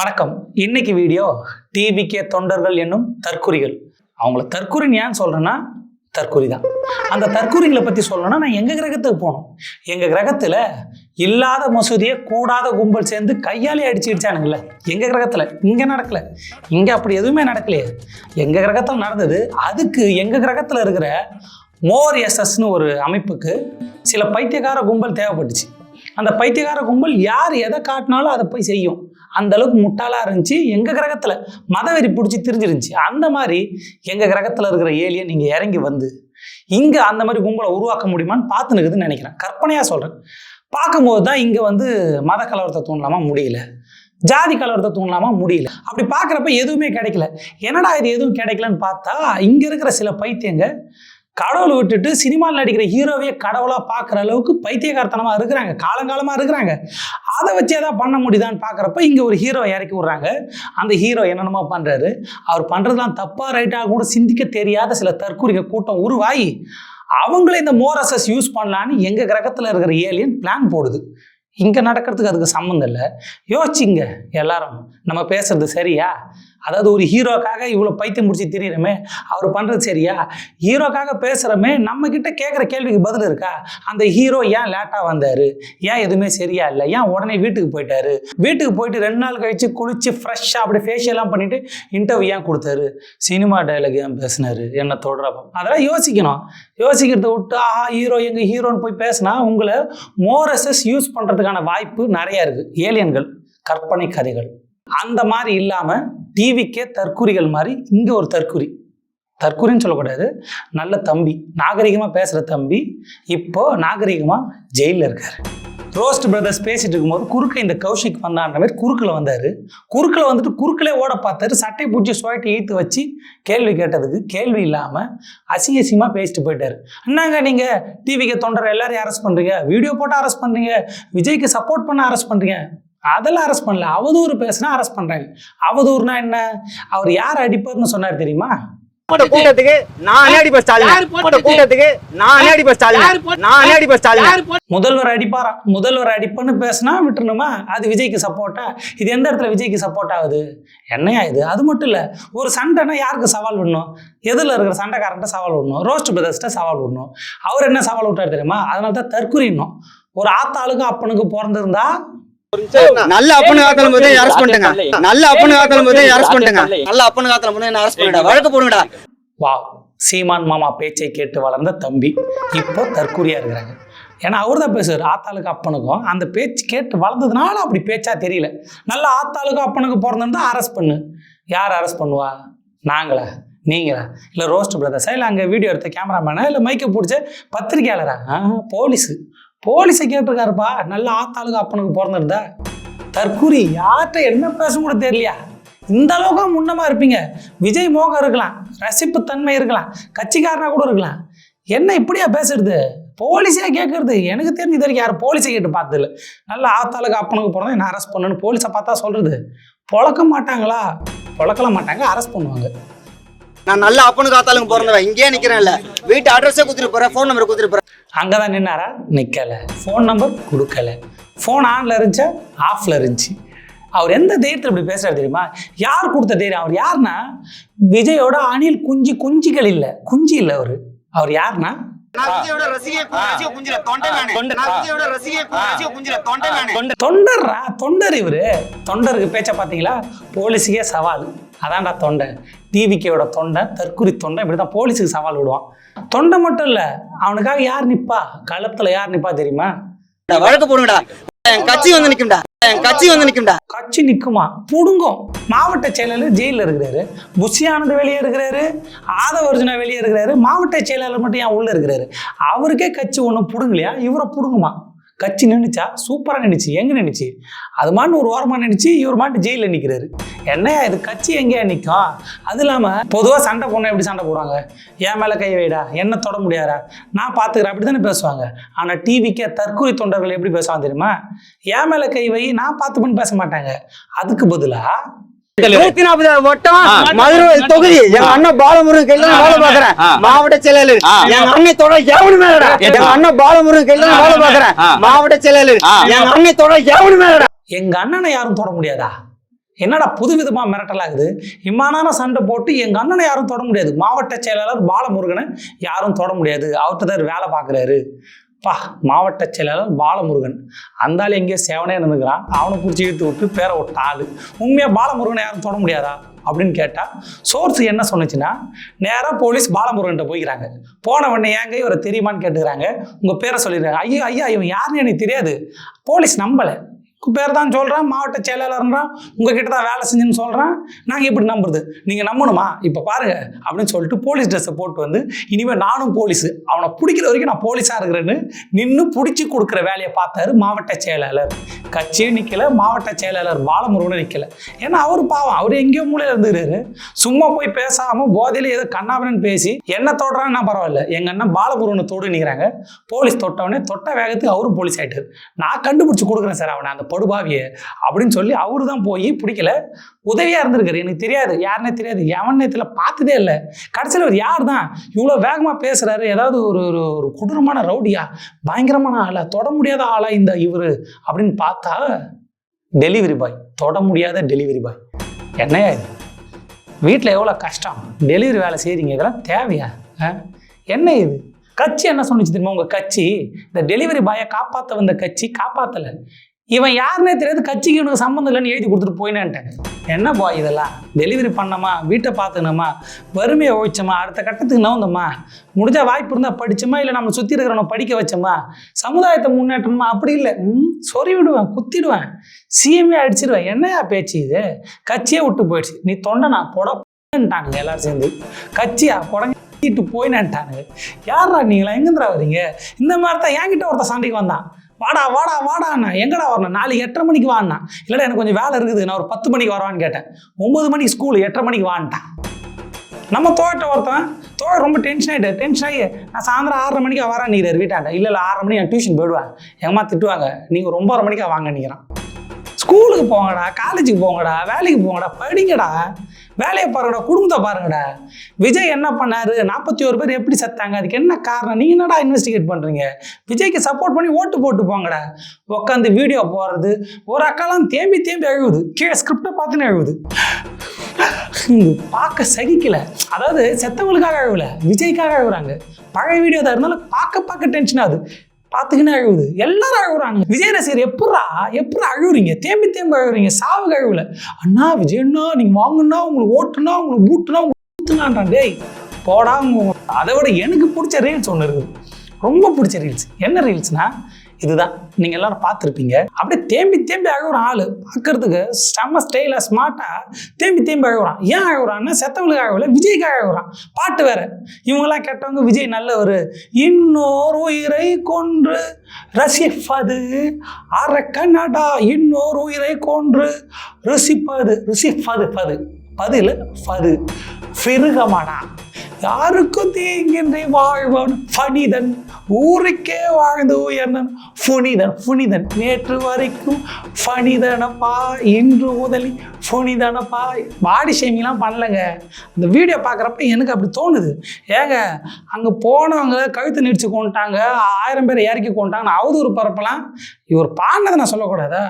வணக்கம். இன்னைக்கு video TVK தொண்டர்கள் என்னும் தற்குறிகள். அவங்கள தற்குறின்னு ஏன் சொல்கிறேன்னா தற்குறி தான். அந்த தற்குறிகளை பற்றி சொல்லணும்னா நான் எங்கள் கிரகத்துக்கு போகணும் எங்கள் கிரகத்தில் இல்லாத மசூதியை கூடாத கும்பல் சேர்ந்து கையாலே அடிச்சுடுச்சானுங்கள எங்கள் கிரகத்தில்? இங்கே நடக்கலை. இங்கே அப்படி எதுவுமே நடக்கலையே. எங்கள் கிரகத்தில் நடந்தது அதுக்கு எங்கள் கிரகத்தில் இருக்கிற மோர் எஸ்எஸ்னு ஒரு அமைப்புக்கு சில பைத்தியக்கார கும்பல் தேவைப்பட்டுச்சு. அந்த பைத்தியக்கார கும்பல் யார் எதை காட்டினாலும் அதை போய் செய்யும். அந்த அளவுக்கு முட்டாளாக இருந்துச்சு. எங்கள் கிரகத்தில்? மதவெறி பிடிச்சி தெரிஞ்சிருந்துச்சு. அந்த மாதிரி எங்கள் கிரகத்தில் இருக்கிற ஏலியன் நீங்கள் இறங்கி வந்து இங்கே அந்த மாதிரி கும்பலை உருவாக்க முடியுமான்னு பார்த்துனுக்குதுன்னு நினைக்கிறேன். கற்பனையாக சொல்கிறேன் பார்க்கும்போது தான் இங்கே வந்து மத கலவரத்தை தூண்டலாமா முடியல. ஜாதி கலவரத்தை தூண்டலாமா முடியல. அப்படி பார்க்குறப்ப எதுவுமே கிடைக்கல. என்னடா இது எதுவும் கிடைக்கலன்னு பார்த்தா இங்கே இருக்கிற சில பைத்தியங்க கடவுளை விட்டுட்டு சினிமாவில் நடிக்கிற ஹீரோவையே கடவுளாக பார்க்குற அளவுக்கு பைத்தியகார்த்தனமாக இருக்கிறாங்க. காலங்காலமாக இருக்கிறாங்க. அதை வச்சே தான் பண்ண முடியுதான்னு பார்க்குறப்ப இங்கே ஒரு ஹீரோ இறக்கி விட்றாங்க. அந்த ஹீரோ என்னென்னமோ பண்ணுறாரு அவர் பண்ணுறதுலாம் தப்பாக ரைட்டாக கூட சிந்திக்க தெரியாத சில தற்கூரிக கூட்டம் உருவாகி அவங்களே இந்த மோரசஸ் யூஸ் பண்ணலான்னு எங்கள் கிரகத்தில் இருக்கிற ஏலியன் பிளான் போடுது. இங்கே நடக்கிறதுக்கு அதுக்கு சம்மந்தம் இல்லை. யோசிச்சிங்க எல்லாரும். நம்ம பேசுறது சரியா? அதாவது ஒரு ஹீரோக்காக இவ்வளோ பைத்தியம் முடிச்சு திரியிறமே அவர் பண்ணுறது சரியா? ஹீரோக்காக பேசுகிறோமே நம்ம கிட்ட கேட்குற கேள்விக்கு பதில் இருக்கா? அந்த ஹீரோ ஏன் லேட்டாக வந்தார்? ஏன் எதுவுமே சரியா இல்லை? ஏன் உடனே வீட்டுக்கு போயிட்டாரு? வீட்டுக்கு போயிட்டு ரெண்டு நாள் கழிச்சு குளிச்சு ஃப்ரெஷ்ஷாக அப்படி ஃபேஷியெல்லாம் பண்ணிட்டு இன்டர்வியூ ஏன் கொடுத்தாரு? சினிமா டைலாக் ஏன் பேசினாரு? என்ன தொடரப்போ அதெல்லாம் யோசிக்கணும். யோசிக்கிறத விட்டு ஆஹா ஹீரோ எங்கள் ஹீரோன்னு போய் பேசினா உங்களை மோரஸஸ் யூஸ் பண்ணுறதுக்கான வாய்ப்பு நிறையா இருக்குது ஏலியன்கள் கற்பனை கதைகள். அந்த மாதிரி இல்லாமல் டிவிக்கே தற்குறிகள் மாதிரி இங்கே ஒரு தற்குறி. தற்குறின்னு சொல்லக்கூடாது. நல்ல தம்பி நாகரிகமாக பேசுகிற தம்பி இப்போ நாகரிகமாக ஜெயிலில் இருக்கார். ரோஸ்ட் பிரதர்ஸ் பேசிட்டு இருக்கும்போது குறுக்க இந்த கௌஷிக் வந்தான்ற மாதிரி குறுக்கில் வந்தார். குறுக்கில் வந்துட்டு குறுக்கிலே ஓட பார்த்தாரு. சட்டை பூச்சி சுவாட்டி ஈத்து வச்சு கேள்வி கேட்டதுக்கு கேள்வி இல்லாமல் அசிங்க அசிங்கமாக பேசிட்டு போயிட்டாரு. என்னங்க நீங்கள் டிவிக்கு தொண்டரை எல்லாரையும் அரெஸ்ட் பண்ணுறீங்க வீடியோ போட்டு அரெஸ்ட் பண்ணுறீங்க விஜய்க்கு சப்போர்ட் பண்ண அரெஸ்ட் பண்ணுறீங்க அதெல்லாம் அரெஸ்ட் பண்ணல. அவதூறு பேசினா அரெஸ்ட் பண்ணுறாங்க அவதூறுனா என்ன? அவர் யார் அடிப்பார்னு சொன்னார் தெரியுமா? கூட்டத்துக்கு நானே அடிப்பேன் ஸ்டாலின். கூட்டத்துக்கு நானே அடிப்பேன் ஸ்டாலின். நானே அடிப்பேன் ஸ்டாலின். முதல்வர் அடிப்பாராம் முதல்வர் அடிப்பன்னு பேசினா விட்டுணுமா அது விஜய்க்கு சப்போர்ட்டா இது எந்த இடத்துல விஜய்க்கு சப்போர்ட் ஆகுது? என்னையா இது? அது மட்டும் இல்லை. ஒரு சண்டைனா யாருக்கு சவால் விடணும்? எதில் இருக்கிற சண்டைக்காரன்ட்ட சவால் விடணும்? ரோஸ்ட் பிரதர்ஸ்ட்ட சவால் விடணும். அவர் என்ன சவால் விட்டார் தெரியுமா? அதனால தான் தற்குறின்னும் ஒரு ஆத்தாளுக்கும் அப்பனுக்கு பிறந்திருந்தா நல்ல அப்பனு காத்தல போது அரெஸ்ட் பண்ணுங்க நல்ல அப்பனு காத்தல போது அரெஸ்ட் பண்ணுங்க நல்ல அப்பனு காத்தல போது என்ன அரெஸ்ட் பண்ணுடா வழக்கு போடுங்கடா. வா சீமான் மாமா பேச்சை கேட்டு வளர்ந்த தம்பி இப்போ தற்குறியா இருக்கிறாங்க. ஏன்னா அவர் தான் பேசுவார் ஆத்தாளுக்கு அப்பனுக்கும் அந்த பேச்சு கேட்டு வளர்ந்ததுனால அப்படி பேச்சா தெரியல. நல்ல ஆத்தாளுக்கும் அப்பனுக்கு பிறந்திருந்தா அரெஸ்ட் பண்ணு. யார் அரெஸ்ட் பண்ணுவா? நாங்களா? நீங்களா? இல்லை ரோஸ்ட் பிரதர்ஸா இல்லை அங்கே வீடியோ எடுத்த கேமராமேனா இல்லை மைக்கை பிடிச்ச பத்திரிக்கையாளரா? ஆ போலீஸு. போலீஸை கேட்டிருக்காருப்பா. நல்ல ஆத்தாளுக்கு அப்பனுக்கு பிறந்துருந்தா. தற்கூரி யார்கிட்ட என்ன பேச கூட தெரியலையா? இந்த அளவுக்கு முன்னமா இருப்பீங்க. விஜய் மோகம் இருக்கலாம் ரசிப்பு தன்மை இருக்கலாம் கட்சிக்காரனா கூட இருக்கலாம். என்ன இப்படியா பேசுறது? போலீஸே கேட்கறது எனக்கு தெரிஞ்சு இது வரைக்கும் யாரும் போலீஸை கேட்டு பார்த்ததில்ல. நல்ல ஆத்தாளுக்கு அப்பனுக்கு பிறந்தா என்ன அரெஸ்ட் பண்ணுன்னு போலீஸை பார்த்தா சொல்றது? பொழக்க மாட்டாங்களா? பொழக்கல மாட்டாங்க அரெஸ்ட் பண்ணுவாங்க. நான் நல்ல அப்பனு காத்தாலும் பிறந்தவன். இங்கேயே நிக்கிறேன்ல. வீட்டு அட்ரஸே குத்துட்டு போறேன் ஃபோன் நம்பர் குத்துட்டு போறேன். அங்கே தான் நின்னாரா? நிற்கலை ஃபோன் நம்பர் கொடுக்கல. ஃபோன் ஆனில் இருந்துச்சா? ஆஃபில் இருந்துச்சு. அவர் எந்த தைரியத்தில் இப்படி பேசுறாரு தெரியுமா? யார் கொடுத்த தைரியம்? அவர் யாருன்னா? விஜயோட அணில் குஞ்சு குஞ்சுகள் இல்லை. குஞ்சு இல்லை அவர். அவர் யாருன்னா? நான் விஜயோட ரசிகை ரசிகை குஞ்சிர தொண்டை நானே. நான் விஜயோட ரசிகை ரசிகை குஞ்சிர தொண்டை நானே. தொண்டர்ரா? தொண்டர் இவரு. தொண்டருக்கு பேச்ச பார்த்தீங்களா போலீஸுக்கே சவால். அதான்டா தொண்டை. டிவிக்கேயோட தொண்டை தற்குறி தொண்டை இப்படி தான் போலீஸுக்கு சவால் விடுவான். தொண்டை மட்டும் இல்லை அவனுக்காக யார் நிப்பா? களத்தில் யார் நிப்பா தெரியுமா? வழக்கு போடுங்கடா. என் கட்சி வந்து நிக்கும்டா. என் கட்சி வந்து நிக்கும்டா. கட்சி நிற்குமா புடுங்கும். மாவட்ட செயலாளர் ஜெயிலில் இருக்கிறாரு. புஷியானது வெளியே இருக்கிறாரு. ஆதவர்ஜுனா வெளியே இருக்கிறாரு. மாவட்ட செயலாளர் மட்டும் ஏன் உள்ளே இருக்கிறாரு? அவருக்கே கட்சி ஒன்று புடுங்கலையா? இவரை புடுங்குமா? கட்சி நின்றுச்சா சூப்பராக நின்றுச்சு எங்கே நின்றுச்சு அது மாட்டு ஒரு ஓரமாக நின்றுச்சு இவர் மாட்டு ஜெயிலில் நிற்கிறாரு என்னையா இது? கட்சி எங்கேயா நிற்கும் அது இல்லாமல் பொதுவாக சண்டை போனால் எப்படி சண்டை போடுவாங்க? என் மேலே கை வைடா? என்ன தொட முடியாதா? நான் பார்த்துக்கிறேன் அப்படி தானே பேசுவாங்க ஆனால் டிவிக்கே தற்கொலை தொண்டர்கள் எப்படி பேசுவாங்க தெரியுமா? என் மேலே கை வை நான் பார்த்து பண்ணி பேச மாட்டாங்க. அதுக்கு பதிலாக நூத்தி நாற்பது வட்டம் மதுரை தொகுதி. எங்க அண்ணன் பாலமுருகன் கையில தான் வேலை பாக்குறேன் மாவட்ட செயலாளர். எங்க அண்ணன் தொட எவனு மேலடா. எங்க அண்ணன் பாலமுருகன் கையில தான் வேலை பாக்குறேன் மாவட்ட செயலாளர். எங்க அண்ணன் தொட எவனு மேலடா. எங்க அண்ணனை யாரும் தொட முடியாதா? என்னடா புது விதமாக மிரட்டலாகுது? இம்மானான சண்டை போட்டு எங்கள் அண்ணனை யாரும் தொட முடியாது. மாவட்ட செயலாளர் பாலமுருகனை யாரும் தொட முடியாது. அவர்கிட்ட தான் வேலை பார்க்குறாரு. பா மாவட்ட செயலாளர் பாலமுருகன். அந்த ஆள் எங்கேயோ சேவனே இருந்துக்கிறான் அவனை பிடிச்சி இழுத்து விட்டு பேரை விட்ட ஆள். உண்மையாக பாலமுருகனை யாரும் தொட முடியாதா? அப்படின்னு கேட்டால் சோர்ஸ் என்ன சொன்னுச்சுன்னா நேராக போலீஸ் பாலமுருகன்ட்ட போய்க்கிறாங்க. போன உடனே ஏங்க இவரை தெரியுமான்னு கேட்டுக்கிறாங்க. உங்கள் பேரை சொல்லிடுறாங்க ஐயோ ஐயா இவன் யாருன்னு எனக்கு தெரியாது. போலீஸ் நம்பலை. பேர் தான் சொல்கிறான் மாவட்ட செயலாளர்ன்றான் உங்ககிட்ட தான் வேலை செஞ்சுன்னு சொல்கிறான் நாங்கள் இப்படி நம்புறது. நீங்கள் நம்பணுமா? இப்போ பாருங்க அப்படின்னு சொல்லிட்டு போலீஸ் ட்ரெஸ்ஸை போட்டு வந்து இனிமேல் நானும் போலீஸு அவனை பிடிக்கிற வரைக்கும் நான் போலீஸாக இருக்கிறேன்னு நின்று பிடிச்சி கொடுக்குற வேலையை பார்த்தாரு மாவட்ட செயலாளர். கட்சியும் நிற்கல மாவட்ட செயலாளர் பாலமுருகனும் நிற்கல ஏன்னா அவர் பாவம் அவர் எங்கேயோ மூலையில் இருந்துக்கிறாரு. சும்மா போய் பேசாமல் போதையில் ஏதோ கண்ணாபனன் பேசி என்ன தொடுறான்னா பரவாயில்ல எங்கள் அண்ணன் பாலமுருகனை தொடுனிக்கிறாங்க போலீஸ் தொட்டவனே தொட்ட வேகத்துக்கு அவரும் போலீஸ் ஆகிட்டார் நான் கண்டுபிடிச்சி கொடுக்குறேன் சார் அவனை அந்த படுபாவியை அப்படின்னு சொல்லி அவரு தான் போய் பிடிக்கல. உதவியாக இருந்திருக்காரு. எனக்கு தெரியாது. யாருன்னே தெரியாது. எவன் இதில் பார்த்ததே இல்லை. கடைசியில் அவர் யார் தான் இவ்வளோ வேகமாக பேசுகிறாரு ஏதாவது ஒரு ஒரு ஒரு கொடூரமான ரவுடியா? பயங்கரமான ஆளா? தொட முடியாத ஆளா இந்த இவர்? அப்படின்னு பார்த்தா டெலிவரி பாய் தொட முடியாத டெலிவரி பாய் என்னையா இது? வீட்டில் எவ்வளோ கஷ்டம்? டெலிவரி வேலை செய்கிறீங்க இதெல்லாம் தேவையா? ஆ? என்ன இது? கட்சி என்ன சொன்னிச்சு தெரியுமா உங்கள் கட்சி? இந்த டெலிவரி பாயை காப்பாற்ற வந்த கட்சி காப்பாற்றலை இவன் யாருன்னே தெரியாது கட்சிக்கு இவனுக்கு சம்மந்தம் இல்லைன்னு எழுதி கொடுத்துட்டு போயினான்ட்டேன் என்னப்பா இதெல்லாம்? டெலிவரி பண்ணோமா வீட்டை பார்த்துக்கணுமா? வறுமையை ஒழிச்சோமா அடுத்த கட்டத்துக்கு நவுந்தோமா? முடிஞ்ச வாய்ப்பு இருந்தால் படிச்சோமா? இல்லை நம்ம சுற்றி இருக்கிறவனை படிக்க வச்சோமா? சமுதாயத்தை முன்னேற்றணுமா? அப்படி இல்லை. ம் சொறி விடுவேன் குத்திடுவேன் சிஎம்ஏ அடிச்சிடுவேன் என்னையா பேச்சு இது? கட்சியே விட்டு போயிடுச்சு. நீ தொண்டனா புடட்டானுங்க எல்லாரும் சேர்ந்து. கட்சியா? புடங்கிட்டு போயினான்ட்டானுங்க. யாரா நீங்களா எங்கேந்திரா வரீங்க? இந்த மாதிரி தான் என்கிட்ட ஒருத்தன் சண்டைக்கு வந்தான். வாடா வாடா வாடாண்ணா. எங்கடா வரணும்? நாலு எட்டரை மணிக்கு வாண்ணா. இல்லைடா எனக்கு கொஞ்சம் வேலை இருக்குது. நான் ஒரு பத்து மணிக்கு வரவான்னு கேட்டேன். ஒம்பது மணிக்கு ஸ்கூல் எட்டரை மணிக்கு வான்ட்டான். நம்ம தோட்ட ஒருத்தன் தோழ ரொம்ப டென்ஷன் ஆகிட்டு டென்ஷன் ஆகி நான் சாயந்தரம் ஆறரை மணிக்கு வரேன் நீர் வீட்டாண்ட. இல்லை இல்லை ஆறரை மணி நான் டியூஷன் போயிடுவேன் எங்கம்மா திட்டுவாங்க. நீங்கள் ரொம்ப ஒரு மணிக்கா வாங்க நிற்கிறான் ஸ்கூலுக்கு போங்கடா காலேஜுக்கு போங்கடா வேலைக்கு போங்கடா படிங்கடா. வேலையை பாருங்கடா குடும்பத்தை பாருங்கடா. விஜய் என்ன பண்ணாரு? நாற்பத்தி ஒரு பேர் எப்படி செத்தாங்க? அதுக்கு என்ன காரணம்? நீங்க என்னடா இன்வெஸ்டிகேட் பண்றீங்க? விஜய்க்கு சப்போர்ட் பண்ணி ஓட்டு போட்டு போங்கடா. உட்காந்து வீடியோ போடுறது ஒரு அக்காலாம் தேம்பி தேம்பி அழுகுது கீழே ஸ்கிரிப்டை பார்த்துன்னு அழுகுது பார்க்க சகிக்கல. அதாவது செத்தவங்களுக்காக அழுகல விஜய்க்காக அழுகுறாங்க பழைய வீடியோ தான் இருந்தாலும் பார்க்க பார்க்க டென்ஷன் ஆகுது. பார்த்துக்கினே அழுகுது எல்லாரும் அழுகுறாங்க விஜய் ரசிகர் எப்படா எப்படி அழுகுறீங்க தேம்பி தேம்பி அழுகுறீங்க சாவு அழுவல. அண்ணா விஜயண்ணா நீங்கள் வாங்குனா உங்களுக்கு ஓட்டுனா உங்களுக்கு பூட்டுனா உங்களுக்கு ஊத்துனான்றான் டேய் போடா அதை விட எனக்கு பிடிச்ச ரீல்ஸ் ஒன்று இருக்குது. ரொம்ப பிடிச்ச ரீல்ஸ் என்ன ரீல்ஸ்னா இதுதான். நீங்கள் எல்லாரும் பார்த்துருப்பீங்க. அப்படியே தேம்பி தேம்பி அழுகுறான் ஆள். பார்க்கறதுக்கு செம்ம ஸ்டைலாக ஸ்மார்ட்டாக தேம்பி தேம்பி அழுகுறான். ஏன் அழுகுறான்னா செத்தவங்களுக்கு அழுகல விஜய்க்காக அழுகுறான். பாட்டு வேற. இவங்கெல்லாம் கேட்டவங்க விஜய் நல்லவர் இன்னொரு உயிரை கொன்று ரசிப்பது. அரக்கனடா இன்னொரு உயிரை கொன்று ருசிப்பது. ருசிப்பது பது. பதில் பது. பிருகமடா யாருக்கும் தீங்கின்றி வாழ்வன் பனிதன் ஊருக்கே வாழ்ந்து உயர்ந்தன் புனிதன் புனிதன் நேற்று வரைக்கும் பனிதனப்பா இன்று முதலில் புனிதனப்பா பாடி ஷேமிங்லாம் பண்ணலைங்க. அந்த வீடியோ பார்க்குறப்ப எனக்கு அப்படி தோணுது. ஏங்க அங்கே போனவங்க கழுத்து நெரிச்சு கொண்டாங்க ஆயிரம் பேரை இறக்கி கொண்டாங்க அவதூறு பரப்பலாம் இவர் பாடினதை நான் சொல்லக்கூடாதா?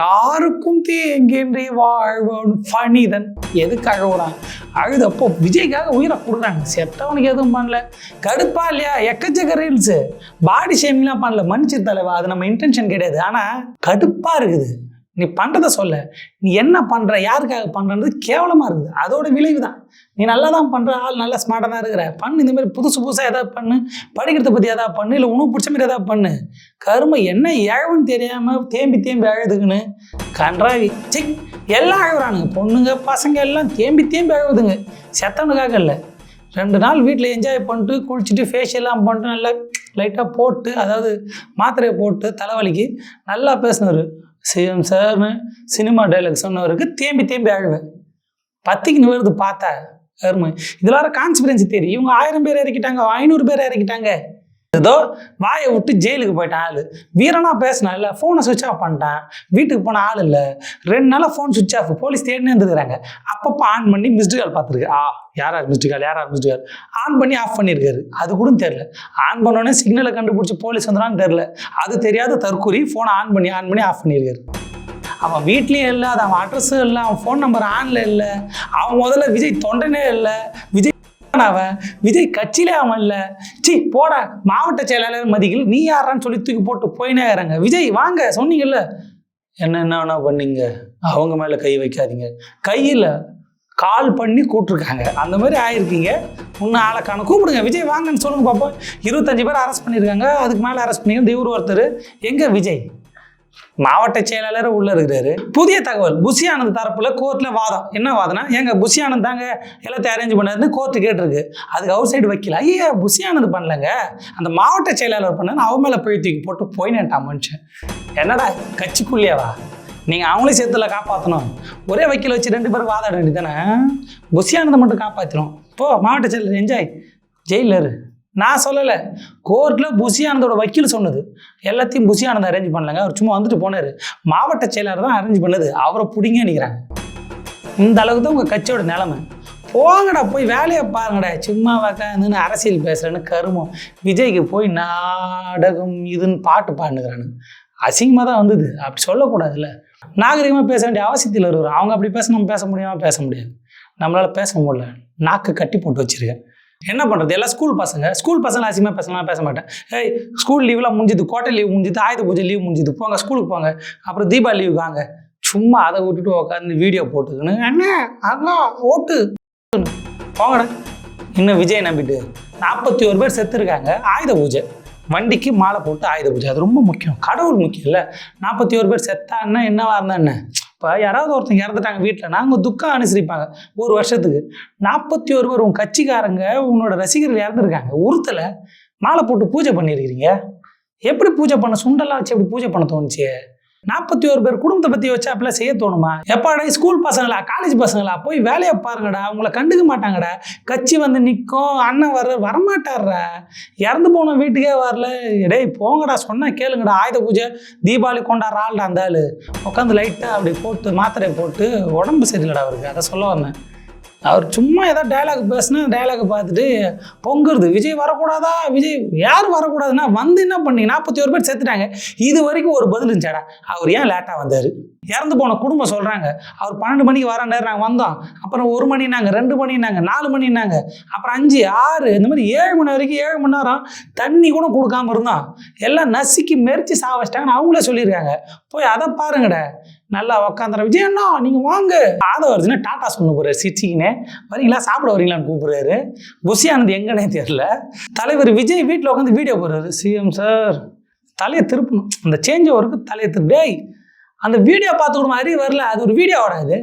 யாருக்கும் தேங்கின்றி வாழ்வன் ஃபனிதன் எதுக்கு அழுகுறான் அழுதப்போ விஜய்க்காக உயிரை கொடுக்குறாங்க. செத்தவனுக்கு எதுவும் பண்ணல. கடுப்பா இல்லையா? எக்கச்சக்க ரீல்ஸு பாடி ஷேமிங்லாம் பண்ணல. மன்னிச்சு தலைவா அது நம்ம இன்டென்ஷன் கிடையாது. ஆனால் கடுப்பாக இருக்குது. நீ பண்ணுறத சொல்ல. நீ என்ன பண்ணுற யாருக்காக பண்ணுறது கேவலமாக இருக்குது. அதோட விளைவு தான் நீ நல்லா தான் பண்ணுற ஆள் நல்லா ஸ்மார்ட்டாக தான் இருக்கிற. பண்ணு இந்த மாதிரி புதுசு புதுசாக எதாவது பண்ணு. படிக்கிறத பற்றி எதாவது பண்ணு இல்லை உனக்கு பிடிச்ச மாதிரி எதாவது பண்ணு. கருமை என்ன ஏழவுன்னு தெரியாமல் தேம்பி தேம்பி அழுதுக்குன்னு? கன்றாவி. சிக் எல்லாம் அழுகுறானுங்க. பொண்ணுங்க பசங்க எல்லாம் தேம்பி தேம்பி அழுகுதுங்க செத்தவனுக்காக இல்லை. ரெண்டு நாள் வீட்டில் என்ஜாய் பண்ணிட்டு குளிச்சுட்டு ஃபேஷியெல்லாம் பண்ணிட்டு நல்லா லைட்டாக போட்டு அதாவது மாத்திரையை போட்டு தலைவலிக்கு நல்லா பேசினார் சிஎம் சார்னு சினிமா டைலாக் சொன்னவருக்கு தேம்பி தேம்பி அழுவேன் பத்திக்கு வருது பார்த்தா அருமை. இதில் வர கான்ஸ்பிரன்சி தெரியும் இவங்க ஆயிரம் பேர் இறக்கிட்டாங்க ஐநூறு பேர் இறக்கிட்டாங்க. ஏதோ வாயை விட்டு ஜெயிலுக்கு போயிட்டான் ஆள். வீரனா பேசினா இல்லை ஃபோனை சுவிட்ச் ஆஃப் பண்ணிட்டான். வீட்டுக்கு போன ஆள் இல்லை. ரெண்டு நாளாக ஃபோன் சுவிட்ச் ஆஃப் போலீஸ் தேடினே இருந்துருக்காங்க அப்பப்போ ஆன் பண்ணி மிஸ்டு கால் பார்த்துருக்கு. ஆ யார் யார் மிஸ்டு கால் யார் யார் மிஸ்டு கால் ஆன் பண்ணி ஆஃப் பண்ணியிருக்காரு. அது கூட தெரில ஆன் பண்ணோடனே சிக்னலை கண்டுபிடிச்சி போலீஸ் வந்துடான்னு தெரில அது தெரியாத தற்கொலை. ஃபோனை ஆன் பண்ணி ஆன் பண்ணி ஆஃப் பண்ணியிருக்காரு. அவன் வீட்லேயும் இல்லை அது அவன் அட்ரஸும் இல்லை அவன் ஃபோன் நம்பர் ஆன்ல இல்லை. அவன் முதல்ல விஜய் தொண்டனே இல்லை. விஜய் அவன் விஜய் கட்சியிலே அவன் இல்லை. சி போட. மாவட்ட செயலாளர் மதிகள் நீ யாரான்னு சொல்லி தூக்கி போட்டு போயினே இறங்க. விஜய் வாங்க. சொன்னீங்கல்ல? என்ன என்ன வேணா பண்ணீங்க? அவங்க மேலே கை வைக்காதீங்க. கையில் கால் பண்ணி கூப்பிட்ருக்காங்க அந்த மாதிரி ஆயிருக்கீங்க. இன்னும் ஆளை கூப்பிடுங்க. விஜய் வாங்கன்னு சொல்லுங்க பார்ப்போம் இருபத்தஞ்சு பேர் அரெஸ்ட் பண்ணியிருக்காங்க. அதுக்கு மேலே அரெஸ்ட் பண்ணி இவர் ஒருத்தர். எங்கே விஜய்? மாவட்ட செயலாளர் உள்ள இருக்கிறாரு. புதிய தகவல் புஷியானந்த் தரப்புல கோர்ட்ல வாதம். என்ன வாதம்னா எங்க புஷியானந்த் தாங்க எல்லாத்தையும் அரேஞ்ச் பண்ணாருன்னு கோர்ட்டு கேட்டிருக்கு. அதுக்கு அவுட் சைடு வைக்கல. ஐயா புஷியானந்த் பண்ணலங்க. அந்த மாவட்ட செயலாளர் பண்ணாரு அவன் மேல போய் தூக்கி போட்டு போயினேன்ட்டான் மனுஷன். என்னடா கட்சிக்குள்ளேவா? நீங்க அவங்களே சேர்த்துல காப்பாற்றணும் ஒரே வக்கீல் வச்சு ரெண்டு பேரும் வாதாட வேண்டியதானே புஷி மட்டும் காப்பாற்றணும் போ மாவட்ட செயலர் என்ஜாய் ஜெயிலர் நான் சொல்லலை. கோர்ட்டில் புஷி வக்கீல் சொன்னது. எல்லாத்தையும் புஷி அரேஞ்ச் பண்ணலங்க. அவர் சும்மா வந்துட்டு போனார். மாவட்ட செயலாளர் தான் அரேஞ்ச் பண்ணது. அவரை பிடிங்க நிற்கிறாங்க இந்த அளவுக்கு தான் உங்கள் கட்சியோட நிலைமை. போங்கடா போய் வேலையை பாருங்கடா. சும்மா உக்காந்துன்னு அரசியல் பேசுகிறேன்னு கருமம். விஜய்க்கு போய் நாடகம் இதுன்னு பாட்டு பாடுனுக்கிறானு. அசிங்கமாக தான் வந்தது. அப்படி சொல்லக்கூடாதுல்ல. நாகரிகமாக பேச வேண்டிய அவசியத்தில் இருக்கிறோம் அவங்க அப்படி பேச நம்ம பேச முடியாமல் பேச முடியாது. நம்மளால் பேச முடியல. நாக்கு கட்டி போட்டு வச்சிருக்கேன். என்ன பண்ணுறது எல்லாம் ஸ்கூல் பசங்க. ஸ்கூல் பசங்க அசிங்கமாக பேசலாம் பேச மாட்டேன். ஏய் ஸ்கூல் லீவ்லாம் முடிஞ்சுது கோட்டை லீவ் முடிஞ்சுது ஆயுத பூஜை லீவ் முடிஞ்சுது. போங்க ஸ்கூலுக்கு போங்க. அப்புறம் தீபாவளி லீவ் வாங்க. சும்மா அதை விட்டுட்டு உட்காந்து வீடியோ போட்டுக்கணும். என்ன? அண்ணா ஓட்டு. போங்கடா. இன்னும் விஜய் நம்பிட்டு. நாற்பத்தி ஒரு பேர் செத்துருக்காங்க. ஆயுத பூஜை. வண்டிக்கு மாலை போட்டு ஆயுத பூஜை. அது ரொம்ப முக்கியம். கடவுள் முக்கியம் இல்லை. நாற்பத்தி ஒரு பேர் செத்தான்னா என்னவா இருந்தா என்ன? இப்போ யாராவது ஒருத்தங்க இறந்துட்டாங்க வீட்டில் நாங்கள் துக்கம் அனுசரிப்பாங்க. ஒரு வருஷத்துக்கு நாற்பத்தி ஒரு பேர் உன் கட்சிக்காரங்க உன்னோட ரசிகர்கள் இறந்துருக்காங்க. ஒருத்தலை மாலை போட்டு பூஜை பண்ணியிருக்கிறீங்க எப்படி பூஜை பண்ண சுண்டெல்லாம் வச்சு எப்படி பூஜை பண்ண தோணுச்சு? நாற்பத்தி ஒரு பேர் குடும்பத்தை பற்றி வச்சாப்பில் செய்ய தோணுமா? எப்பாடா ஸ்கூல் பசங்களா காலேஜ் பசங்களா? போய் வேலையை பாருங்கடா அவங்கள கண்டுக்க மாட்டாங்கடா. கட்சி வந்து நிற்கும் அண்ணன் வர வரமாட்டார்ரா இறந்து போன வீட்டுக்கே வரல. டேய் போங்கடா சொன்னால் கேளுங்கடா. ஆயுத பூஜை தீபாவளி கொண்டாடுற ஆள்டா அந்த ஆள். உட்காந்து லைட்டாக அப்படி போட்டு மாத்திரையை போட்டு உடம்பு சரியில்லடா அவருக்கு. அதை சொல்ல வந்தேன். அவர் சும்மா ஏதோ டைலாக் பேசுனா டைலாக் பார்த்துட்டு பொங்குறது. விஜய் வரக்கூடாதா? விஜய் யார் வரக்கூடாதுன்னா வந்து என்ன பண்ணீங்க? நாற்பத்தி ஒரு பேர் செத்துட்டாங்க. இது வரைக்கும் ஒரு பதில் இருந்துச்சாடா? அவர் ஏன் லேட்டாக வந்தார்? இறந்து போன குடும்பம் சொல்கிறாங்க அவர் பன்னெண்டு மணிக்கு வராண்டாரு நாங்கள் வந்தோம். அப்புறம் ஒரு மணினாங்க ரெண்டு மணினாங்க நாலு மணினாங்க அப்புறம் அஞ்சு ஆறு இந்த மாதிரி ஏழு மணி வரைக்கும் ஏழு மணி நேரம் தண்ணி கூட கொடுக்காம இருந்தோம். எல்லாம் நசுக்கி மெரிச்சு சாவச்சிட்டாங்கன்னு அவங்களே சொல்லியிருக்காங்க. போய் அதை பாருங்கடா. நல்லா உக்காந்துற விஜய் அண்ணா நீங்கள் வாங்க. ஆத வருதுன்னா டாட்டா சொன்ன போகிறார் சிரிச்சிக்கினே வரீங்களா? சாப்பிட வரீங்களான்னு கூப்பிடுறாரு. புஷி ஆனந்த் எங்கன்னே தெரில தலைவர் விஜய் வீட்டில் உட்காந்து வீடியோ போடுறாரு. சிஎம் சார் தலையை திருப்பணும். அந்த சேஞ்ச் ஓவருக்கு தலையை திருப்பி டேய் அந்த வீடியோ பார்த்து கூட அறிவு வரல. அது ஒரு வீடியோ இது.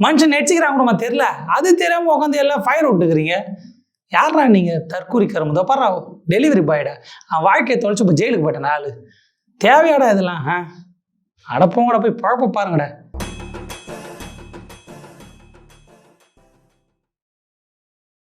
மனுஷன் நடிச்சுக்கிறாங்க கூடமா தெரில அது தெரியாமல் உட்காந்து எல்லாம் ஃபயர் விட்டுக்கிறீங்க யாரா நீங்கள் தற்கூரி கரும்பு பாரா டெலிவரி பாய்டா அவன் வாழ்க்கையை தொலைச்சு இப்போ ஜெயிலுக்கு போயிட்டேன் நாள் தேவையாடா இதெல்லாம் ஆ? அடப்போங்கட போய் பழப்ப பாருங்கடா.